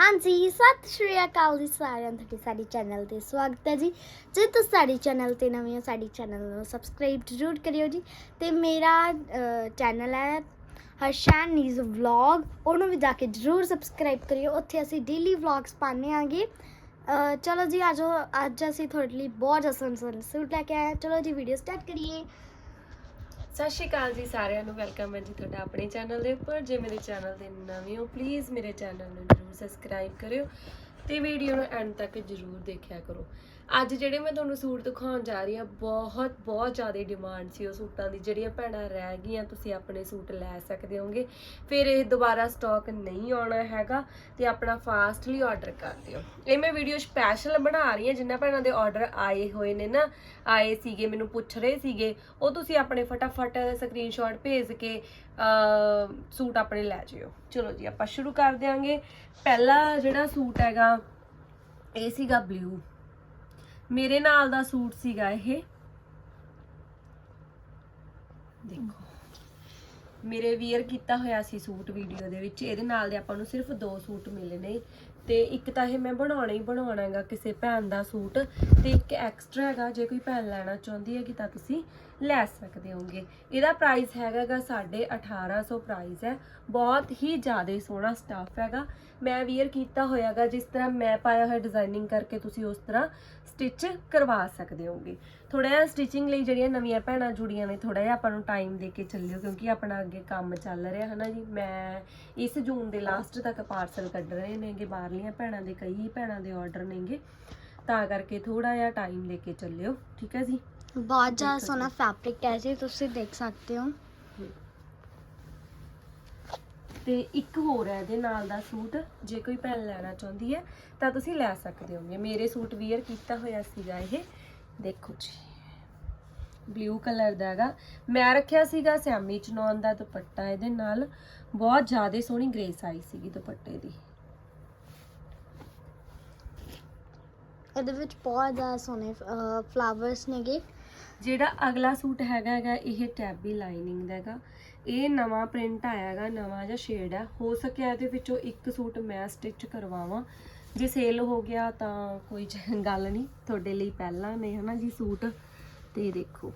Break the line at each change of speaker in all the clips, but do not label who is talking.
ਹਾਂਜੀ, ਸਤਿ ਸ਼੍ਰੀ ਅਕਾਲ ਜੀ ਸਾਰਿਆਂ ਨੂੰ ਤੁਹਾਡੇ ਸਾਡੇ ਚੈਨਲ ਤੇ ਸਵਾਗਤ ਹੈ ਜੀ। ਜੇ ਤੁਸੀਂ ਸਾਡੇ ਚੈਨਲ ਤੇ ਨਵੇਂ ਹੋ, ਸਾਡੇ ਚੈਨਲ ਨੂੰ ਸਬਸਕ੍ਰਾਈਬ ਜ਼ਰੂਰ ਕਰਿਓ ਜੀ। ਤੇ ਮੇਰਾ ਚੈਨਲ ਹੈ ਹਰਸ਼ਾਨ ਨੀਜ਼ ਵਲੌਗ ਉਹਨੂੰ ਵੀ ਜਾ ਕੇ ਜ਼ਰੂਰ ਸਬਸਕ੍ਰਾਈਬ ਕਰਿਓ। ਉੱਥੇ ਅਸੀਂ ਡੇਲੀ ਵਲੌਗਸ ਪਾਉਂਦੇ ਆਂਗੇ ਚਲੋ ਜੀ, ਆਜੋ, ਅੱਜ ਅਸੀਂ ਤੁਹਾਡੇ ਲਈ ਬਹੁਤ ਅਸਨ ਸੂਟ ਲੈ ਕੇ ਆਏ ਹਾਂ। ਚਲੋ ਜੀ ਵੀਡੀਓ ਸਟਾਰਟ ਕਰੀਏ।
ਸਤਿ ਸ਼੍ਰੀ ਅਕਾਲ ਜੀ ਸਾਰਿਆਂ ਨੂੰ, ਵੈਲਕਮ ਹੈ ਜੀ ਤੁਹਾਡਾ ਆਪਣੇ ਚੈਨਲ ਦੇ ਉੱਪਰ। ਜੇ ਮੇਰੇ ਚੈਨਲ ਦੇ ਨਵੇਂ ਹੋ ਪਲੀਜ਼ ਮੇਰੇ ਚੈਨਲ ਨੂੰ ਜਰੂਰ ਸਬਸਕ੍ਰਾਈਬ ਕਰਿਓ ਤੇ ਵੀਡੀਓ ਨੂੰ ਐਂਡ ਤੱਕ ਜਰੂਰ ਦੇਖਿਆ ਕਰੋ। ਅੱਜ ਜਿਹੜੇ ਮੈਂ ਤੁਹਾਨੂੰ ਸੂਟ ਦਿਖਾਉਣ ਜਾ ਰਹੀ ਹਾਂ, ਬਹੁਤ ਬਹੁਤ ਜ਼ਿਆਦਾ ਡਿਮਾਂਡ ਸੀ ਉਹ ਸੂਟਾਂ ਦੀ। ਜਿਹੜੀਆਂ ਭੈਣਾਂ ਰਹਿ ਗਈਆਂ, ਤੁਸੀਂ ਆਪਣੇ ਸੂਟ ਲੈ ਸਕਦੇ ਹੋਗੇ ਫਿਰ ਇਹ ਦੁਬਾਰਾ ਸਟਾਕ ਨਹੀਂ ਆਉਣਾ ਹੈਗਾ ਤੇ ਆਪਣਾ ਫਾਸਟਲੀ ਆਰਡਰ ਕਰ ਦਿਓ ਇਹ ਮੈਂ ਵੀਡੀਓ ਸਪੈਸ਼ਲ ਬਣਾ ਰਹੀ ਹਾਂ, ਜਿੰਨਾ ਭੈਣਾਂ ਦੇ ਆਰਡਰ ਆਏ ਹੋਏ ਨੇ ਨਾ। ਆਏ ਸੀਗੇ, ਮੈਨੂੰ ਪੁੱਛ ਰਹੇ ਸੀਗੇ। ਉਹ ਤੁਸੀਂ ਆਪਣੇ ਫਟਾਫਟ ਸਕਰੀਨਸ਼ਾਟ ਭੇਜ ਕੇ ਸੂਟ ਆਪਣੇ ਲੈ ਜਿਓ। ਚਲੋ ਜੀ, ਆਪਾਂ ਸ਼ੁਰੂ ਕਰ ਦਿਆਂਗੇ। ਪਹਿਲਾ ਜਿਹੜਾ ਸੂਟ ਹੈਗਾ, ਇਹ ਸੀਗਾ ਬਲੂ ਮੇਰੇ ਨਾਲ ਦਾ ਸੂਟ ਸੀਗਾ ਇਹ। ਦੇਖੋ। ਮੇਰੇ ਵੀਅਰ ਕੀਤਾ ਹੋਇਆ ਸੀ ਸੂਟ ਵੀਡੀਓ ਦੇ ਵਿੱਚ। ਇਹਦੇ ਨਾਲ ਦੇ ਆਪਾਂ ਨੂੰ ਸਿਰਫ ਦੋ ਸੂਟ ਮਿਲੇ ਨੇ। ਤੇ ਇੱਕ ਤਾਂ ਇਹ ਮੈਂ ਬਣਾਉਣਾ ਹੀ ਬਣਾਉਣਾ ਹੈਗਾ ਕਿਸੇ ਭੈਣ ਦਾ ਸੂਟ। ਤੇ ਇੱਕ ਐਕਸਟਰਾ ਹੈਗਾ। ਜੇ ਕੋਈ ਭੈਣ ਲੈਣਾ ਚਾਹੁੰਦੀ ਹੈਗੀ ਤਾਂ ਤੁਸੀਂ ਲੈ ਸਕਦੇ ਹੋਗੇ ਇਹਦਾ ਪ੍ਰਾਈਸ ਹੈਗਾਗਾ 1850 ਪ੍ਰਾਈਸ ਹੈ। ਬਹੁਤ ਹੀ ਜ਼ਿਆਦਾ ਸੋਹਣਾ ਸਟਾਫ ਹੈਗਾ। ਮੈਂ ਵੀਅਰ ਕੀਤਾ ਹੋਇਆਗਾ, ਜਿਸ ਤਰ੍ਹਾਂ ਮੈਂ ਪਾਇਆ ਹੋਇਆ ਡਿਜ਼ਾਈਨਿੰਗ ਕਰਕੇ ਤੁਸੀਂ ਉਸ ਤਰ੍ਹਾਂ ਸਟਿਚ ਕਰਵਾ ਸਕਦੇ ਹੋਗੇ ਥੋੜਾ ਜਿਹਾ ਸਟਿਚਿੰਗ ਲਈ ਜਿਹੜੀਆਂ ਨਵੀਆਂ ਭੈਣਾਂ ਜੁੜੀਆਂ ਨੇ ਥੋੜਾ ਜਿਹਾ ਆਪਾਂ ਨੂੰ ਟਾਈਮ ਦੇ ਕੇ ਚੱਲਿਓ, ਕਿਉਂਕਿ ਆਪਣਾ ਅੱਗੇ ਕੰਮ ਚੱਲ ਰਿਹਾ ਹੈ ਨਾ ਜੀ? ਮੈਂ ਇਸ ਜੂਨ ਦੇ ਲਾਸਟ ਤੱਕ ਪਾਰਸਲ ਕੱਢ ਰਹੇ ਨੇਗੇ, ਬਾਹਰਲੀਆਂ ਭੈਣਾਂ ਦੇ, ਕਈ ਭੈਣਾਂ ਦੇ ਆਰਡਰ ਨੇਗੇ। ਤਾਂ ਕਰਕੇ ਥੋੜਾ ਜਿਹਾ ਟਾਈਮ ਲੈ ਕੇ ਚੱਲਿਓ, ਠੀਕ ਹੈ ਜੀ?
ਬਹੁਤ ਜ਼ਿਆਦਾ ਸੋਹਣਾ ਫੈਬਰਿਕ ਹੈ ਜੀ ਤੁਸੀਂ ਦੇਖ ਸਕਦੇ ਹੋ।
ਤੇ ਇੱਕ ਹੋਰ ਹੈ ਇਹਦੇ ਨਾਲ ਦਾ ਸੂਟ ਜੇ ਕੋਈ ਭੈਣ ਲੈਣਾ ਚਾਹੁੰਦੀ ਹੈ ਤਾਂ ਤੁਸੀਂ ਲੈ ਸਕਦੇ ਹੋਗੇ। ਮੇਰੇ ਸੂਟ ਵੀਅਰ ਕੀਤਾ ਹੋਇਆ ਸੀਗਾ ਇਹ। ਦੇਖੋ ਜੀ ਬਲੂ ਕਲਰ ਦਾ ਹੈਗਾ। ਮੈਂ ਰੱਖਿਆ ਸੀਗਾ ਸੈਮੀ ਚਨੌਨ ਦਾ ਦੁਪੱਟਾ ਇਹਦੇ ਨਾਲ। ਬਹੁਤ ਜ਼ਿਆਦਾ ਸੋਹਣੀ ਗ੍ਰੇਸ ਆਈ ਸੀਗੀ ਦੁਪੱਟੇ ਦੀ।
ਇਹਦੇ ਵਿੱਚ ਬਹੁਤ ਜ਼ਿਆਦਾ ਸੋਹਣੇ ਫਲਾਵਰਸ ਨੇਗੇ।
ਜਿਹੜਾ ਅਗਲਾ ਸੂਟ ਹੈਗਾ ਹੈਗਾ, ਇਹ ਟੈਬੀ ਲਾਈਨਿੰਗ ਦਾ ਹੈਗਾ। ਇਹ ਨਵਾਂ ਪ੍ਰਿੰਟ ਆਇਆ ਹੈਗਾ, ਨਵਾਂ ਜਿਹਾ ਸ਼ੇਡ ਹੈ। ਹੋ ਸਕਿਆ ਇਹਦੇ ਵਿੱਚੋਂ ਇੱਕ ਸੂਟ ਮੈਂ ਸਟਿਚ ਕਰਵਾਵਾਂ। ਜੇ ਸੇਲ ਹੋ ਗਿਆ ਤਾਂ ਕੋਈ ਗੱਲ ਨਹੀਂ, ਤੁਹਾਡੇ ਲਈ ਪਹਿਲਾਂ ਨੇ ਹਨਾ ਜੀ ਸੂਟ। ਤੇ ਦੇਖੋ,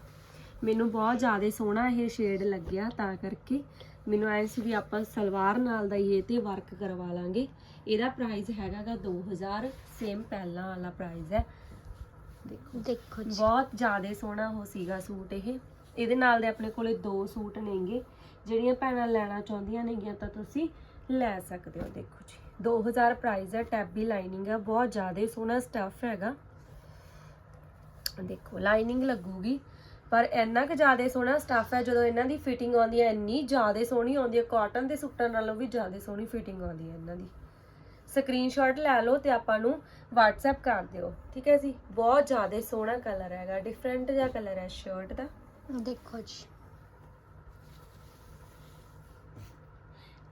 ਮੈਨੂੰ ਬਹੁਤ ਜ਼ਿਆਦਾ ਸੋਹਣਾ ਇਹ ਸ਼ੇਡ ਲੱਗਿਆ, ਤਾਂ ਕਰਕੇ ਮੈਨੂੰ ਐ ਸੀ ਵੀ ਆਪਾਂ ਸਲਵਾਰ ਨਾਲ ਦਾ ਹੀ ਇਹ ਤੇ ਵਰਕ ਕਰਵਾ ਲਾਂਗੇ। ਇਹਦਾ ਪ੍ਰਾਈਸ ਹੈਗਾਗਾ 2000 ਸੇਮ ਪਹਿਲਾਂ ਵਾਲਾ ਪ੍ਰਾਈਸ ਹੈ। ਦੇਖੋ।
ਦੇਖੋ ਜੀ।
ਬਹੁਤ ਜ਼ਿਆਦਾ ਸੋਹਣਾ ਉਹ ਸੀਗਾ ਸੂਟ ਇਹ। ਇਹਦੇ ਨਾਲ ਦੇ ਆਪਣੇ ਕੋਲੇ ਦੋ ਸੂਟ ਨੇਗੇ। ਜਿਹੜੀਆਂ ਭੈਣਾਂ ਲੈਣਾ ਚਾਹੁੰਦੀਆਂ ਨੇਗੀਆਂ ਤਾਂ ਤੁਸੀਂ ਲੈ ਸਕਦੇ ਹੋ ਦੇਖੋ ਜੀ। 2000 ਪ੍ਰਾਈਸ ਹੈ ਟੈਬੀ ਲਾਈਨਿੰਗ ਹੈ। ਬਹੁਤ ਜ਼ਿਆਦਾ ਸੋਹਣਾ ਸਟੱਫ ਹੈਗਾ। ਦੇਖੋ ਲਾਈਨਿੰਗ ਲੱਗੂਗੀ। ਪਰ ਇੰਨਾ ਕੁ ਜ਼ਿਆਦਾ ਸੋਹਣਾ ਸਟੱਫ ਹੈ ਜਦੋਂ ਇਹਨਾਂ ਦੀ ਫਿਟਿੰਗ ਆਉਂਦੀ ਹੈ ਇੰਨੀ ਜ਼ਿਆਦਾ ਸੋਹਣੀ ਆਉਂਦੀ ਹੈ। ਕਾਟਨ ਦੇ ਸੂਟਾਂ ਨਾਲੋਂ ਵੀ ਜ਼ਿਆਦਾ ਸੋਹਣੀ ਫਿਟਿੰਗ ਆਉਂਦੀ ਹੈ ਇਹਨਾਂ ਦੀ। ਸਕਰੀਨਸ਼ਾਟ ਲੈ ਲਓ ਤੇ ਆਪਾਂ ਨੂੰ WhatsApp ਕਰ ਦਿਓ। ਠੀਕ ਹੈ ਜੀ? ਬਹੁਤ ਜ਼ਿਆਦਾ ਸੋਹਣਾ ਕਲਰ ਹੈਗਾ ਡਿਫਰੈਂਟ ਜਿਹਾ ਕਲਰ ਹੈ ਸ਼ਰਟ ਦਾ।
ਦੇਖੋ ਜੀ।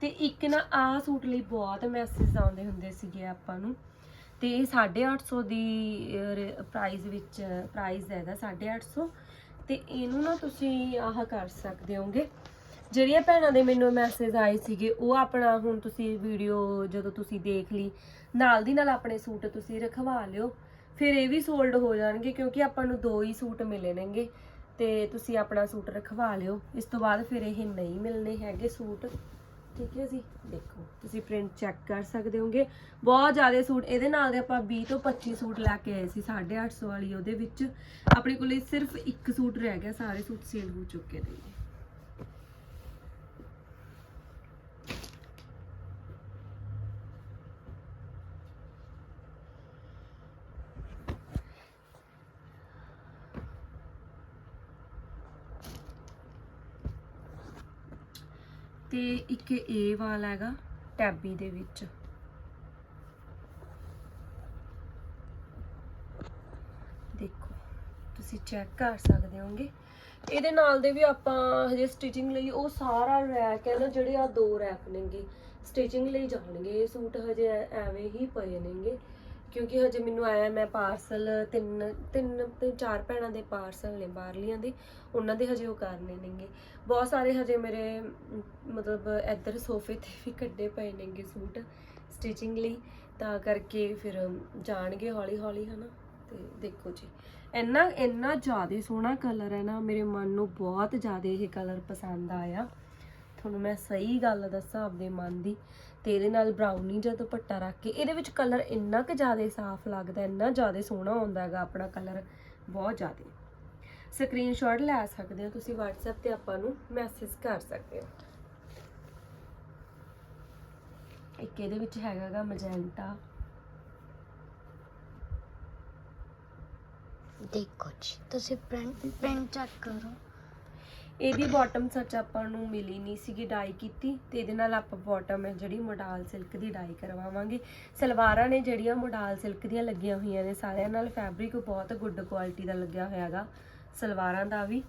ਤੇ ਇੱਕ ਨਾ ਆਹ ਸੂਟ ਲਈ ਬਹੁਤ ਮੈਸੇਜ ਆਉਂਦੇ ਹੁੰਦੇ ਸੀਗੇ ਆਪਾਂ ਨੂੰ। ਤੇ ਇਹ 850 ਦੀ ਪ੍ਰਾਈਸ ਵਿੱਚ ਪ੍ਰਾਈਸ ਹੈਗਾ 850 ਤੇ ਇਹਨੂੰ ਨਾ ਤੁਸੀਂ ਆਹ ਕਰ ਸਕਦੇ ਹੋਗੇ। ਜਿਹੜੀਆਂ ਭੈਣਾਂ ਦੇ ਮੈਨੂੰ ਮੈਸੇਜ ਆਏ ਸੀਗੇ, ਉਹ ਆਪਣਾ ਹੁਣ ਤੁਸੀਂ ਵੀਡੀਓ ਜਦੋਂ ਤੁਸੀਂ ਦੇਖ ਲਈ, ਨਾਲ ਦੀ ਨਾਲ ਆਪਣੇ ਸੂਟ ਤੁਸੀਂ ਰਖਵਾ ਲਿਓ। ਫਿਰ ਇਹ ਵੀ ਸੋਲਡ ਹੋ ਜਾਣਗੇ ਕਿਉਂਕਿ ਆਪਾਂ ਨੂੰ ਦੋ ਹੀ ਸੂਟ ਮਿਲੇ ਨੇਗੇ ਤੇ ਤੁਸੀਂ ਆਪਣਾ ਸੂਟ ਰਖਵਾ ਲਿਓ। ਇਸ ਤੋਂ ਬਾਅਦ ਫਿਰ ਇਹ ਨਹੀਂ ਮਿਲਨੇ ਹੈਗੇ ਸੂਟ। ਠੀਕ ਹੈ ਜੀ? ਦੇਖੋ, ਤੁਸੀਂ ਪ੍ਰਿੰਟ ਚੈੱਕ ਕਰ ਸਕਦੇ ਹੋਗੇ। ਬਹੁਤ ਜ਼ਿਆਦਾ ਸੂਟ, ਇਹਦੇ ਨਾਲ ਦੇ ਆਪਾਂ 20 ਤੋਂ 25 ਸੂਟ ਲੈ ਕੇ ਆਏ ਸੀ 850 ਵਾਲੀ, ਉਹਦੇ ਵਿੱਚ। ਆਪਣੇ ਕੋਲੇ ਸਿਰਫ ਇੱਕ ਸੂਟ ਰਹਿ ਗਿਆ, ਸਾਰੇ ਸੂਟ ਸੇਲ ਹੋ ਚੁੱਕੇ ਨੇ। ਤੇ ਇੱਕ ਇਹ ਵਾਲਾ ਹੈਗਾ ਟੈਬੀ ਦੇ ਵਿੱਚ। ਦੇਖੋ, ਤੁਸੀਂ ਚੈੱਕ ਕਰ ਸਕਦੇ ਹੋਗੇ ਇਹਦੇ ਨਾਲ ਦੇ ਵੀ ਆਪਾਂ ਹਜੇ ਸਟਿਚਿੰਗ ਲਈ ਉਹ ਸਾਰਾ ਰੈਕ ਹੈ ਨਾ, ਜਿਹੜੇ ਆ ਦੋ ਰੈਕ ਨੇਗੇ ਸਟਿਚਿੰਗ ਲਈ ਜਾਣਗੇ। ਇਹ ਸੂਟ ਹਜੇ ਐਵੇਂ ਹੀ ਪਏ ਨੇਗੇ। ਕਿਉਂਕਿ ਹਜੇ ਮੈਨੂੰ ਆਇਆ ਮੈਂ ਪਾਰਸਲ ਤਿੰਨ ਤਿੰਨ ਤੇ ਚਾਰ ਭੈਣਾਂ ਦੇ ਪਾਰਸਲ ਨੇ ਬਾਹਰਲੀਆਂ ਦੇ, ਉਹਨਾਂ ਦੇ ਹਜੇ ਉਹ ਕਰਨੇ ਨੇਗੇ। ਬਹੁਤ ਸਾਰੇ ਹਜੇ ਮੇਰੇ, ਮਤਲਬ ਇੱਧਰ ਸੋਫੇ ਤੇ ਵੀ ਕੱਢੇ ਪਏ ਨੇਗੇ ਸੂਟ ਸਟਿਚਿੰਗ ਲਈ, ਤਾਂ ਕਰਕੇ ਫਿਰ ਜਾਣਗੇ ਹੌਲੀ ਹੌਲੀ ਹਨਾ? ਤੇ ਦੇਖੋ ਜੀ। ਇੰਨਾ ਇੰਨਾ ਜ਼ਿਆਦਾ ਸੋਹਣਾ ਕਲਰ ਹੈ ਨਾ, ਮੇਰੇ ਮਨ ਨੂੰ ਬਹੁਤ ਜ਼ਿਆਦਾ ਇਹ ਕਲਰ ਪਸੰਦ ਆਇਆ। ਤੁਹਾਨੂੰ ਮੈਂ ਸਹੀ ਗੱਲ ਦੱਸਾਂ ਆਪਦੇ ਮਨ ਦੀ। ਤੇ ਇਹਦੇ ਨਾਲ ਬਰਾਊਨੀ ਜਿਹਾ ਦੁਪੱਟਾ ਰੱਖ ਕੇ ਇਹਦੇ ਵਿੱਚ ਕਲਰ ਇੰਨਾ ਕੁ ਜ਼ਿਆਦਾ ਸਾਫ਼ ਲੱਗਦਾ, ਇੰਨਾ ਜ਼ਿਆਦਾ ਸੋਹਣਾ ਹੁੰਦਾ ਹੈਗਾ ਆਪਣਾ ਕਲਰ ਬਹੁਤ ਜ਼ਿਆਦਾ। ਸਕਰੀਨਸ਼ਾਟ ਲੈ ਸਕਦੇ ਹੋ ਤੁਸੀਂ WhatsApp ਤੇ ਆਪਾਂ ਨੂੰ ਮੈਸੇਜ ਕਰ ਸਕਦੇ ਹੋ। ਇੱਕ ਇਹਦੇ ਵਿੱਚ ਹੈਗਾਗਾ ਮੈਜੈਂਟਾ
ਦੇਖੋ ਜੀ, ਤੁਸੀਂ ਪ੍ਰਿੰਟ ਪ੍ਰਿੰਟ ਚੈੱਕ ਕਰੋ।
ਇਹਦੀ ਬਾਟਮ ਸੱਚ ਆਪਾਂ ਨੂੰ ਮਿਲੀ ਨਹੀਂ ਸੀਗੀ ਡਾਈ ਕੀਤੀ ਤੇ ਇਹਦੇ ਨਾਲ ਆਪਾਂ ਬਾਟਮ ਹੈ ਜਿਹੜੀ ਮੋਡਾਲ ਸਿਲਕ ਦੀ ਡਾਈ ਕਰਵਾਵਾਂਗੇ। ਸਲਵਾਰਾਂ ਨੇ ਜਿਹੜੀਆਂ ਮੋਡਾਲ ਸਿਲਕ ਦੀਆਂ ਲੱਗੀਆਂ ਹੋਈਆਂ ਨੇ, ਸਾਰਿਆਂ ਨਾਲ ਫੈਬਰਿਕ ਬਹੁਤ ਗੁੱਡ ਕੁਆਲਿਟੀ ਦਾ ਲੱਗਿਆ ਹੋਇਆਗਾ ਸਲਵਾਰਾਂ ਦਾ ਵੀ।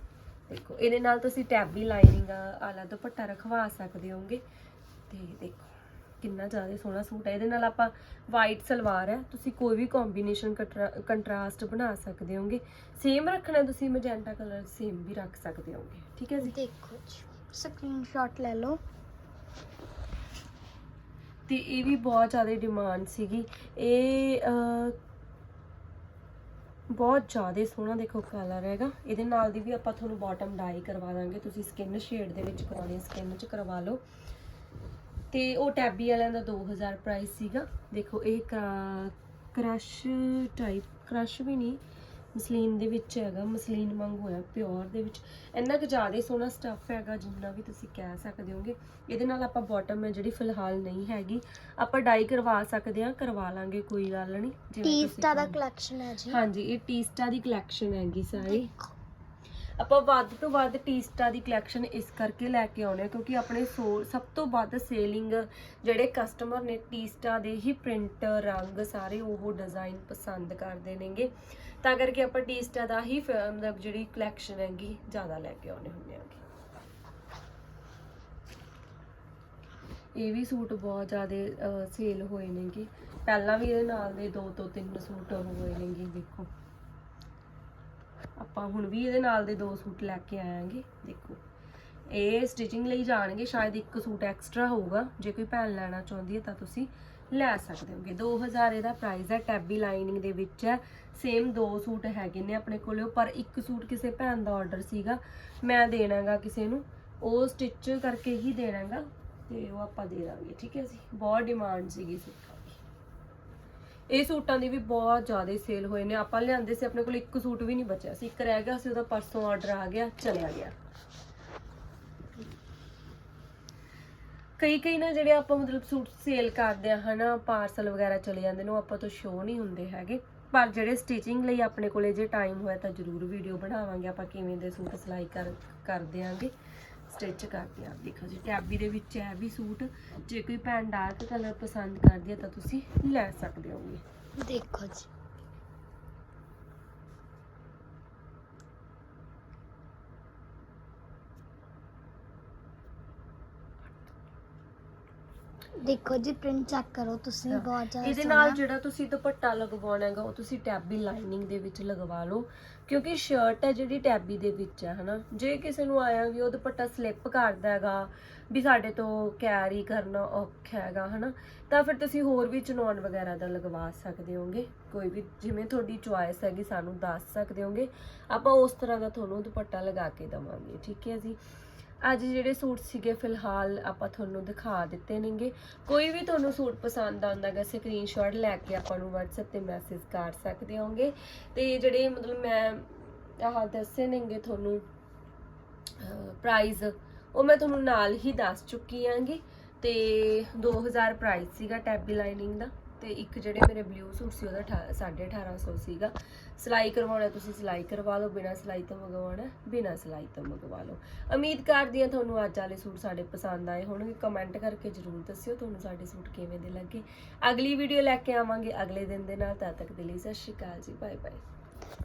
ਦੇਖੋ, ਇਹਦੇ ਨਾਲ ਤੁਸੀਂ ਟੈਬੀ ਲਾਈਨਿੰਗ ਆਲਾ ਦੁਪੱਟਾ ਰਖਵਾ ਸਕਦੇ ਹੋਗੇ। ਤੇ ਦੇਖੋ ਕਿੰਨਾ ਜ਼ਿਆਦਾ ਸੋਹਣਾ ਸੂਟ ਹੈ। ਇਹਦੇ ਨਾਲ ਆਪਾਂ ਵਾਈਟ ਸਲਵਾਰ ਹੈ। ਤੁਸੀਂ ਕੋਈ ਵੀ ਕੰਬੀਨੇਸ਼ਨ ਕੰਟਰਾਸਟ ਬਣਾ ਸਕਦੇ ਹੋਗੇ। ਸੇਮ ਰੱਖਣਾ ਤੁਸੀਂ ਮੈਜੈਂਟਾ ਕਲਰ ਸੇਮ ਵੀ ਰੱਖ ਸਕਦੇ ਹੋਗੇ। ਠੀਕ ਹੈ ਜੀ?
ਦੇਖੋ ਜੀ ਸਕਰੀਨਸ਼ਾਟ ਲੈ ਲਓ।
ਤੇ ਇਹ ਵੀ ਬਹੁਤ ਜ਼ਿਆਦਾ ਡਿਮਾਂਡ ਸੀਗੀ। ਇਹ ਬਹੁਤ ਜ਼ਿਆਦਾ ਸੋਹਣਾ ਦੇਖੋ ਕਲਰ ਹੈਗਾ। ਇਹਦੇ ਨਾਲ ਦੀ ਵੀ ਆਪਾਂ ਤੁਹਾਨੂੰ ਬਾਟਮ ਡਾਈ ਕਰਵਾ ਦਾਂਗੇ। ਤੁਸੀਂ ਸਕਿਨ ਸ਼ੇਡ ਦੇ ਵਿੱਚ ਕਰਾਉਣੀ ਸਕਿਨ 'ਚ ਕਰਵਾ ਲਓ। ਤੇ ਉਹ ਟੈਬੀ ਵਾਲਿਆਂ ਦਾ 2000 ਪ੍ਰਾਈਸ ਸੀਗਾ। ਦੇਖੋ ਇਹ ਕ੍ਰਸ਼ ਟਾਈਪ ਕ੍ਰਸ਼ ਵੀ ਨਹੀਂ ਮਸਲੀਨ ਦੇ ਵਿੱਚ ਹੈਗਾ। ਮਸਲੀਨ ਵਾਂਗੂ ਹੈ ਪਿਓਰ ਦੇ ਵਿੱਚ। ਇੰਨਾ ਕੁ ਜ਼ਿਆਦਾ ਸੋਹਣਾ ਸਟੱਫ ਹੈਗਾ ਜਿੰਨਾ ਵੀ ਤੁਸੀਂ ਕਹਿ ਸਕਦੇ ਹੋਗੇ। ਇਹਦੇ ਨਾਲ ਆਪਾਂ ਬਾਟਮ ਹੈ ਜਿਹੜੀ ਫਿਲਹਾਲ ਨਹੀਂ ਹੈਗੀ। ਆਪਾਂ ਡਾਈ ਕਰਵਾ ਸਕਦੇ ਹਾਂ ਕਰਵਾ ਲਾਂਗੇ ਕੋਈ ਗੱਲ ਨਹੀਂ।
ਟੀਸਟਾ ਦਾ। ਕਲੈਕਸ਼ਨ ਹੈ ਜੀ।
ਹਾਂਜੀ ਇਹ ਟੀਸਟਾ ਦੀ ਕਲੈਕਸ਼ਨ ਹੈਗੀ ਸਾਰੀ। ਆਪਾਂ ਵੱਧ ਤੋਂ ਵੱਧ ਟੀਸਟਾ ਦੀ ਕਲੈਕਸ਼ਨ ਇਸ ਕਰਕੇ ਲੈ ਕੇ ਆਉਣੇ ਕਿਉਂਕਿ ਆਪਣੇ ਸਭ ਤੋਂ ਵੱਧ ਸੇਲਿੰਗ ਜਿਹੜੇ ਕਸਟਮਰ ਨੇ ਟੀਸਟਾ ਦੇ ਹੀ ਪ੍ਰਿੰਟ ਰੰਗ ਸਾਰੇ ਉਹ ਡਿਜ਼ਾਈਨ ਪਸੰਦ ਕਰਦੇ ਨੇਗੇ। ਤਾਂ ਕਰਕੇ ਆਪਾਂ ਟੀਸਟਾ ਦਾ ਹੀ ਮਤਲਬ ਜਿਹੜੀ ਕਲੈਕਸ਼ਨ ਹੈਗੀ ਜ਼ਿਆਦਾ ਲੈ ਕੇ ਆਉਣੇ ਹੁੰਦੇ ਆਗੇ ਇਹ ਵੀ ਸੂਟ ਬਹੁਤ ਜ਼ਿਆਦਾ ਸੇਲ ਹੋਏ ਨੇਗੇ। ਪਹਿਲਾਂ ਵੀ ਇਹਦੇ ਨਾਲ ਦੇ ਦੋ ਤੋਂ ਤਿੰਨ ਸੂਟ ਹੋਏ ਨੇਗੇ, ਦੇਖੋ। ਆਪਾਂ ਹੁਣ ਵੀ ਇਹਦੇ ਨਾਲ ਦੇ ਦੋ ਸੂਟ ਲੈ ਕੇ ਆਵਾਂਗੇ, ਦੇਖੋ। ਇਹ ਸਟਿਚਿੰਗ ਲਈ ਜਾਣਗੇ, ਸ਼ਾਇਦ ਇੱਕ ਸੂਟ ਐਕਸਟਰਾ ਹੋਊਗਾ, ਜੇ ਕੋਈ ਭੈਣ ਲੈਣਾ ਚਾਹੁੰਦੀ ਹੈ ਤਾਂ ਤੁਸੀਂ ਲੈ ਸਕਦੇ ਹੋਗੇ। 2000 ਇਹਦਾ ਪ੍ਰਾਈਸ ਹੈ ਟੈਬੀ ਲਾਈਨਿੰਗ ਦੇ ਵਿੱਚ ਹੈ। ਸੇਮ ਦੋ ਸੂਟ ਹੈਗੇ ਨੇ ਆਪਣੇ ਕੋਲੇ, ਪਰ ਇੱਕ ਸੂਟ ਕਿਸੇ ਭੈਣ ਦਾ ਆਰਡਰ ਸੀਗਾ, ਮੈਂ ਦੇਣਾਗਾ ਕਿਸੇ ਨੂੰ, ਉਹ ਸਟਿਚ ਕਰਕੇ ਹੀ ਦੇਣਾਗਾ, ਤੇ ਉਹ ਆਪਾਂ ਦੇ ਦਾਂਗੇ, ਠੀਕ ਹੈ ਜੀ? ਬਹੁਤ ਡਿਮਾਂਡ ਸੀਗੀ ਸੂਟ। ਇਹ ਸੂਟਾਂ ਦੀ ਵੀ ਬਹੁਤ ਜ਼ਿਆਦਾ ਸੇਲ ਹੋਏ ਨੇ। ਆਪਾਂ ਲਿਆਂਦੇ ਸੀ, ਆਪਣੇ ਕੋਲ ਇੱਕ ਸੂਟ ਵੀ ਨਹੀਂ ਬਚਿਆ ਸੀ। ਇੱਕ ਰਹਿ ਗਿਆ ਸੀ, ਉਹਦਾ ਪਰਸੋਂ ਆਰਡਰ ਆ ਗਿਆ, ਚਲਿਆ ਗਿਆ। ਕਈ ਕਈ ਨਾ ਜਿਹੜੇ ਆਪਾਂ ਮਤਲਬ ਸੂਟ ਸੇਲ ਕਰਦੇ ਆ, ਹਨਾ ਪਾਰਸਲ ਵਗੈਰਾ ਚਲੇ ਜਾਂਦੇ ਨੇ, ਉਹ ਆਪਾਂ ਤੋਂ ਸ਼ੋ ਨਹੀਂ ਹੁੰਦੇ ਹੈਗੇ। ਪਰ ਜਿਹੜੇ ਸਟਿਚਿੰਗ ਲਈ ਆਪਣੇ ਕੋਲੇ ਜੇ ਟਾਈਮ ਹੋਇਆ ਤਾਂ ਜ਼ਰੂਰ ਵੀਡੀਓ ਬਣਾਵਾਂਗੇ, ਆਪਾਂ ਕਿਵੇਂ ਦੇ ਸੂਟ ਸਿਲਾਈ ਕਰ, ਕਰਦੇ ਆਂਗੇ। ਸਟਿਚ ਕਰਦੇ ਆਂ ਦੇਖੋ ਜੀ ਟੈਬੀ ਦੇ ਵਿੱਚ ਹੈ ਵੀ ਸੂਟ, ਜੇ ਕੋਈ ਭੈਣ ਡਾਰਕ ਕਲਰ ਪਸੰਦ ਕਰਦੀ ਹੈ ਤਾਂ ਤੁਸੀਂ ਲੈ ਸਕਦੇ ਹੋਗੇ।
ਦੇਖੋ ਜੀ। ਦੇਖੋ ਜੀ ਪ੍ਰਿੰਟ ਚੈੱਕ ਕਰੋ ਤੁਸੀਂ। ਬਹੁਤ ਜ਼ਿਆਦਾ
ਇਹਦੇ ਨਾਲ
ਸੋਹਣਾ।
ਜਿਹੜਾ ਤੁਸੀਂ ਦੁਪੱਟਾ ਲਗਵਾਉਣਾ ਹੈਗਾ ਉਹ ਤੁਸੀਂ ਟੈਬੀ ਲਾਈਨਿੰਗ ਦੇ ਵਿੱਚ ਲਗਵਾ ਲਓ। ਕਿਉਂਕਿ ਸ਼ਰਟ ਹੈ ਜਿਹੜੀ ਟੈਬੀ ਦੇ ਵਿੱਚ ਹੈ ਹਨਾ? ਜੇ ਕਿਸੇ ਨੂੰ ਆਇਆ ਵੀ ਉਹ ਦੁਪੱਟਾ ਸਲਿੱਪ ਕਰਦਾ ਹੈਗਾ ਵੀ ਸਾਡੇ ਤੋਂ ਕੈਰੀ ਕਰਨਾ ਔਖਾ ਹੈਗਾ ਹਨਾ? ਤਾਂ ਫਿਰ ਤੁਸੀਂ ਹੋਰ ਵੀ ਚਨੌਨ ਵਗੈਰਾ ਦਾ ਲਗਵਾ ਸਕਦੇ ਹੋਗੇ। ਕੋਈ ਵੀ ਜਿਵੇਂ ਤੁਹਾਡੀ ਚੁਆਇਸ ਹੈਗੀ ਸਾਨੂੰ ਦੱਸ ਸਕਦੇ ਹੋਗੇ। ਆਪਾਂ ਉਸ ਤਰ੍ਹਾਂ ਦਾ ਤੁਹਾਨੂੰ ਦੁਪੱਟਾ ਲਗਾ ਕੇ ਦਵਾਂਗੇ ਠੀਕ ਹੈ ਜੀ? ਅੱਜ ਜਿਹੜੇ ਸੂਟ ਸੀਗੇ, ਫਿਲਹਾਲ ਆਪਾਂ ਤੁਹਾਨੂੰ ਦਿਖਾ ਦਿੱਤੇ ਨੇਗੇ। ਕੋਈ ਵੀ ਤੁਹਾਨੂੰ ਸੂਟ ਪਸੰਦ ਆਉਂਦਾ ਹੈ ਸਕਰੀਨਸ਼ਾਟ ਲੈ ਕੇ ਆਪਾਂ ਨੂੰ WhatsApp ਤੇ ਮੈਸੇਜ ਕਰ ਸਕਦੇ ਹੋਗੇ। ਤੇ ਜਿਹੜੇ ਮਤਲਬ ਮੈਂ ਆਹ ਦੱਸੇ ਨੇਗੇ ਤੁਹਾਨੂੰ ਪ੍ਰਾਈਜ਼ ਉਹ ਮੈਂ ਤੁਹਾਨੂੰ ਨਾਲ ਹੀ ਦੱਸ ਚੁੱਕੀ ਆਂਗੀ ਤੇ 2000 ਪ੍ਰਾਈਸ ਸੀਗਾ ਟੈਬੀ ਲਾਈਨਿੰਗ ਦਾ। ਤੇ ਇੱਕ ਜਿਹੜੇ ਮੇਰੇ ਬਲੂ ਸੂਟ ਸੀ ਉਹਦਾ ਅਠਾ- 1850 ਸੀਗਾ। ਸਿਲਾਈ ਕਰਵਾਉਣਾ ਤੁਸੀਂ ਸਿਲਾਈ ਕਰਵਾ ਲਓ, ਬਿਨਾਂ ਸਿਲਾਈ ਤੋਂ ਮੰਗਵਾਉਣਾ, ਬਿਨਾਂ ਸਿਲਾਈ ਤੋਂ ਮੰਗਵਾ ਲਓ। ਉਮੀਦ ਕਰਦੀ ਹਾਂ ਤੁਹਾਨੂੰ ਅੱਜ ਵਾਲੇ ਸੂਟ ਸਾਡੇ ਪਸੰਦ ਆਏ ਹੋਣਗੇ। ਕਮੈਂਟ ਕਰਕੇ ਜਰੂਰ ਦੱਸਿਓ ਤੁਹਾਨੂੰ ਸਾਡੇ ਸੂਟ ਕਿਵੇਂ ਦੇ ਲੱਗੇ। ਅਗਲੀ ਵੀਡੀਓ ਲੈ ਕੇ ਆਵਾਂਗੇ ਅਗਲੇ ਦਿਨ ਦੇ ਨਾਲ। ਤਦ ਤੱਕ ਦੇ ਲਈ ਸਤਿ ਸ਼੍ਰੀ ਅਕਾਲ ਜੀ ਬਾਏ ਬਾਏ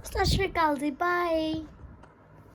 ਸਤਿ ਸ਼੍ਰੀ ਅਕਾਲ ਜੀ ਬਾਏ